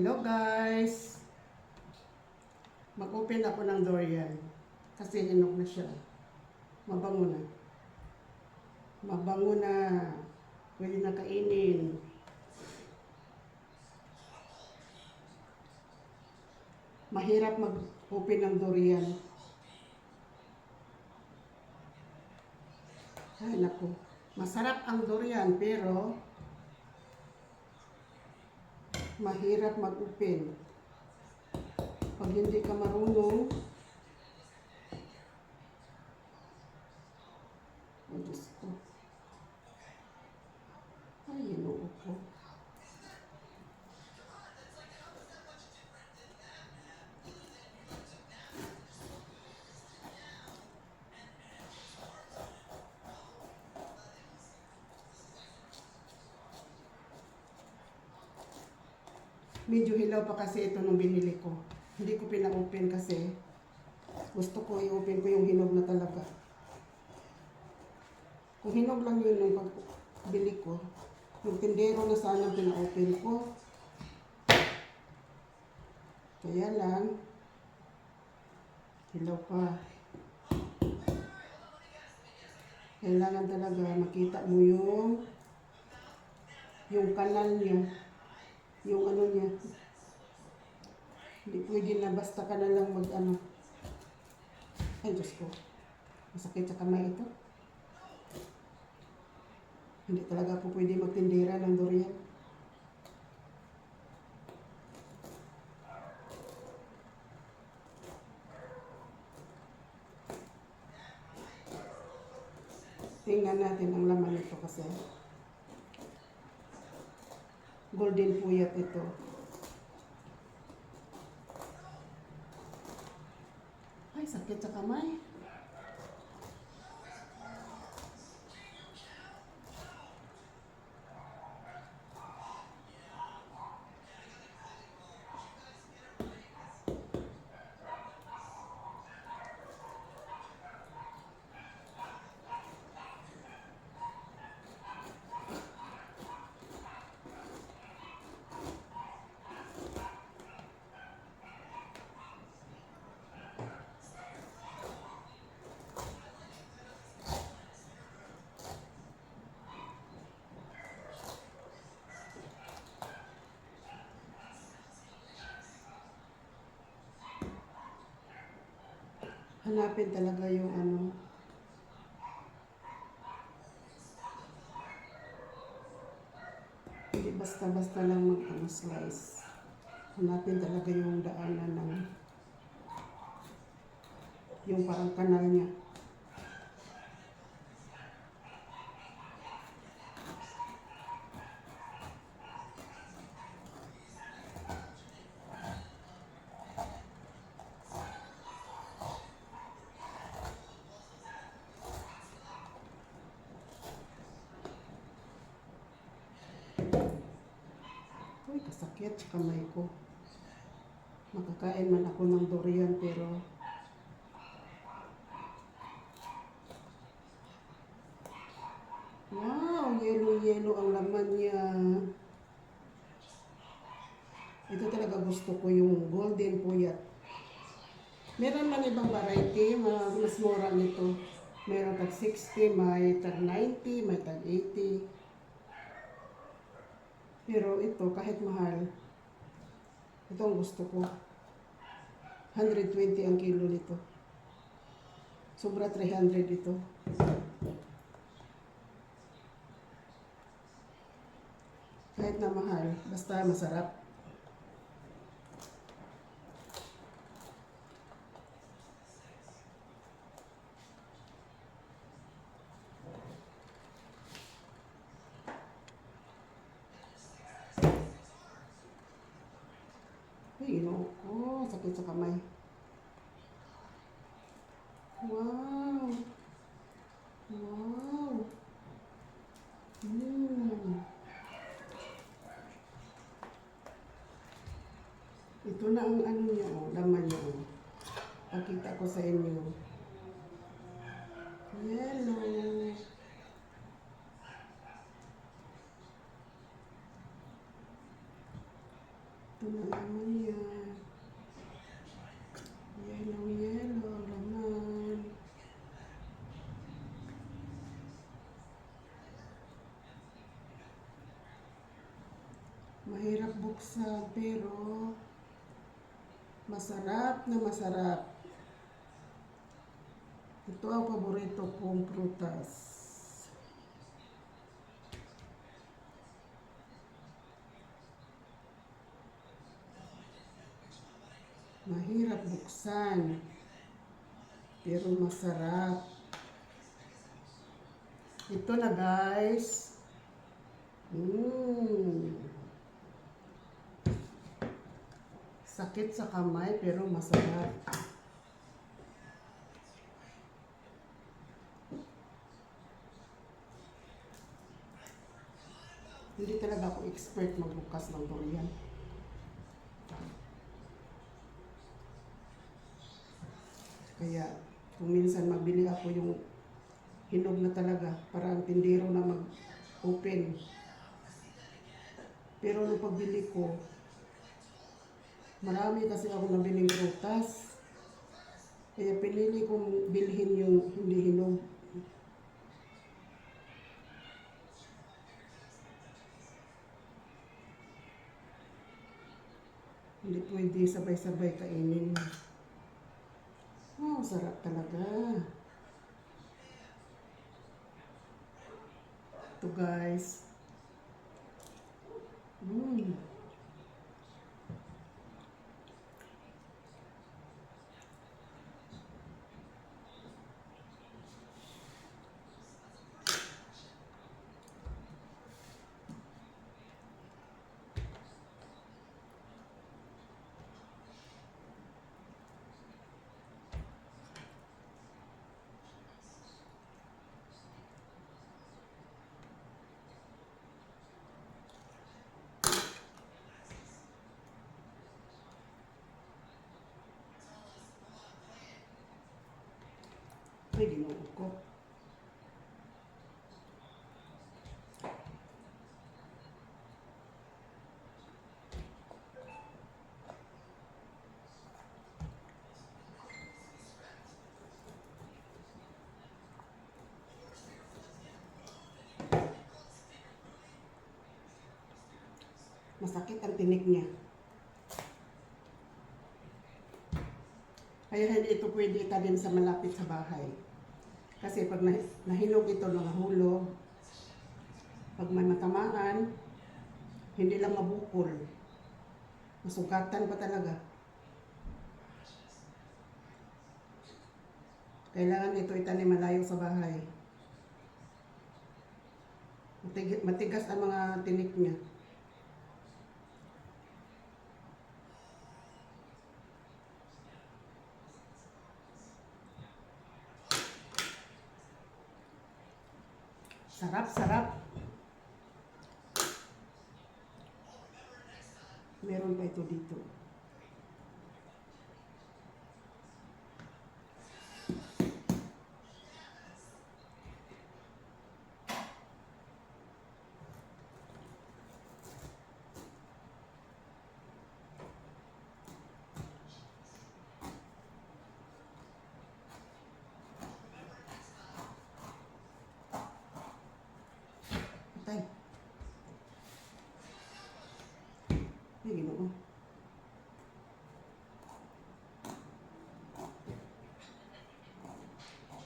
Hello guys! Mag-open ako ng durian. Kasi hinog na siya. Mabango na. Mabango na. Pwede na kainin. Mahirap mag-open ng durian. Ay naku. Masarap ang durian pero mahirap mag-open. Pag hindi ka marunong, Ay, Diyos ko. Ay, ginoo ko. Medyo hilaw pa kasi ito nung binili ko. Hindi ko pina-open kasi gusto ko i-open ko yung hinog na talaga. Kung hinog lang yun nung pagbili ko, yung tindero na sana pina-open ko. Kaya lang, hilaw pa. Kailangan talaga makita mo yung yung kanal niya yung ano niya. Hindi pwede na basta ka na lang mag ano. Ay, Diyos ko. Masakit sa kamay ito. Hindi talaga po pwede magtindera ng durian. Tingnan natin ang laman nito kasi golden puyat ito. Ay, sakit sa kamay. Hanapin talaga yung ano. Hindi basta-basta lang mag ano, slice. Hanapin talaga yung daanan ng yung parang kanal niya. Uy, kasakit sa kamay ko. Makakain man ako ng durian pero Wow, yellow-yellow ang laman niya. Ito talaga gusto ko yung golden puyat. Meron man ibang variety, ma- mas mura nito. Meron tag 60, may tag 90, may tag 80. Pero ito, kahit mahal, ito ang gusto ko. 120 ang kilo nito. Sobra 300 ito. Kahit na mahal, basta masarap. Ay, ino ko. Sakit sa kamay. Wow. Wow. Mm. Ito na ang ano niya, oh, laman niya. Oh. Pakita ko sa inyo. Yellow. Ito na buksan pero masarap na masarap. Ito ang paborito kong prutas. Mahirap buksan. Pero masarap. Ito na guys. Mmm. Sakit sa kamay pero masarap. Hindi talaga ako expert magbukas ng durian. Kaya kung minsan mabili ako yung hinog na talaga para ang tindero na mag-open. Pero nung pagbili ko, marami kasi ako nabiling prutas. Kaya pinili kong bilhin yung hindi hinog. Hindi pwede sabay-sabay kainin. Oh, sarap talaga. Ito guys. Mm. Ay, ginoo ko. Masakit ang tinik niya. Kaya hindi ito pwede itanim sa malapit sa bahay. Kasi pag nah- nahinog ito, nangahulog, pag may matamaan, hindi lang mabukol. Masugatan pa talaga. Kailangan ito itanim malayo sa bahay. Matig- matigas ang mga tinik niya. Sarap, sarap. Meron pa ito dito.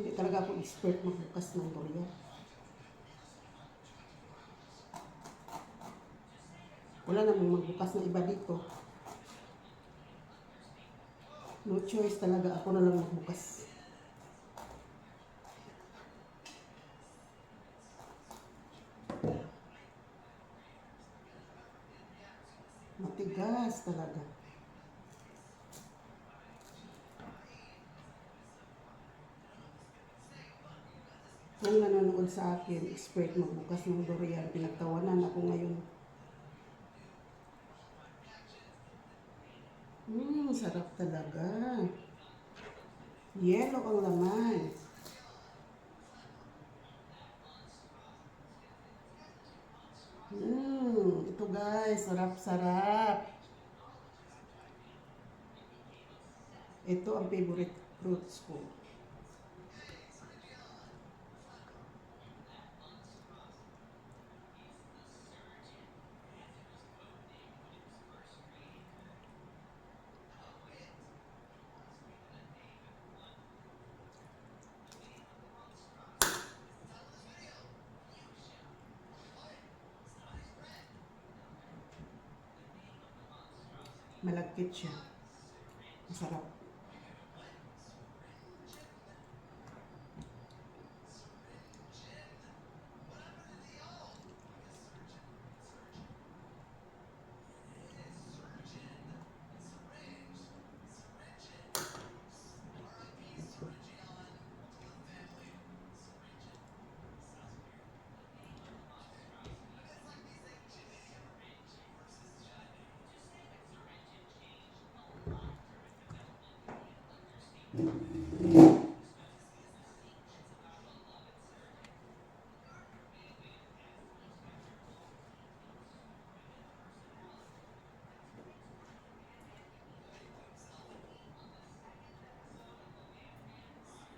Hindi talaga ako expert magbukas ng durian. Wala namang magbukas na iba dito. No choice talaga ako na lang magbukas. Matigas talaga. Kung nanonood sa akin, expert magbukas ng durian, pinagtawanan ako ngayon. Mmm, sarap talaga. Yellow ang laman. Mmm, ito guys, sarap-sarap. Ito ang favorite fruits ko. Malagkit siya. Masarap.